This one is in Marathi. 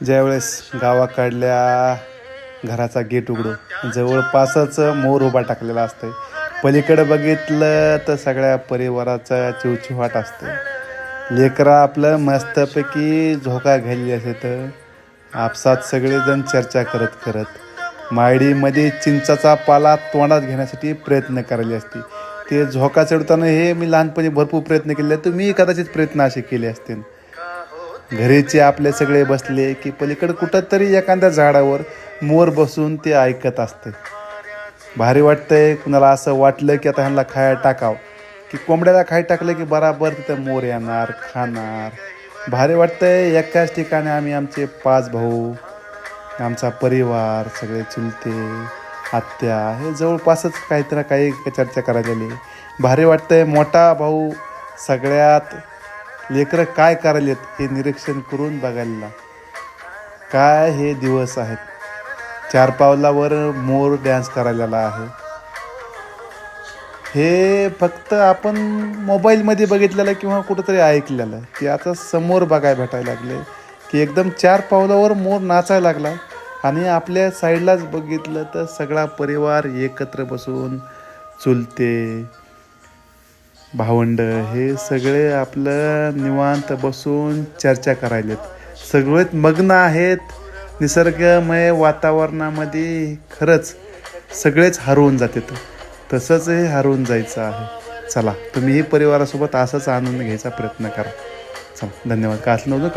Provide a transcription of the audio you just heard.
ज्यावेळेस गावाकडल्या घराचा गेट उघडू जवळपासच मोर उभा टाकलेला असतंय. पलीकडे बघितलं तर सगळ्या परिवाराचा चिवचिवाट असते लेकरा आपलं मस्तपैकी झोका घालली असे तर आपसात सगळेजण चर्चा करत करत मायडीमध्ये चिंचाचा पाला तोंडात घेण्यासाठी प्रयत्न करायचे असते. ते झोका चढताना हे मी लहानपणी भरपूर प्रयत्न केले तर मी कदाचित प्रयत्न असे केले असतील. घरीचे आपले सगळे बसले की पलीकडे कुठंतरी एखाद्या झाडावर मोर बसून ते ऐकत असते. भारी वाटतंय कुणाला असं वाटलं की आता ह्यांना खाय टाकाव. की कोंबड्याला खाय टाकलं की बराबर तिथं मोर येणार खाणार. भारी वाटतंय एकाच ठिकाणी आम्ही आमचे पाच भाऊ आमचा परिवार सगळे चुलते आत्या हे जवळपासच काहीतरी काही चर्चा करायला भारी वाटतंय मोठा भाऊ सगळ्यात लेकरं काय करायलेत हे निरीक्षण करून बघायला. काय हे दिवस आहेत. चार पावलावर मोर डॅन्स करायला आहे. हे फक्त आपण मोबाईलमध्ये बघितलेलं किंवा कुठंतरी ऐकलेलं की आता समोर बघायला भेटायला लागले. की एकदम चार पावलावर मोर नाचायला लागला. आणि आपल्या साईडलाच बघितलं तर सगळा परिवार एकत्र बसून चुलते भावंड हे सगळे आपलं निवांत बसून चर्चा करायलेत. सगळेच मग्न आहेत. निसर्गमय वातावरणामध्ये खरंच सगळेच हरवून जातात. तसंच हे हरवून जायचं आहे. चला तुम्हीही परिवारासोबत असंच आनंद घ्यायचा प्रयत्न करा. चला धन्यवाद. का असलं नव्हतं?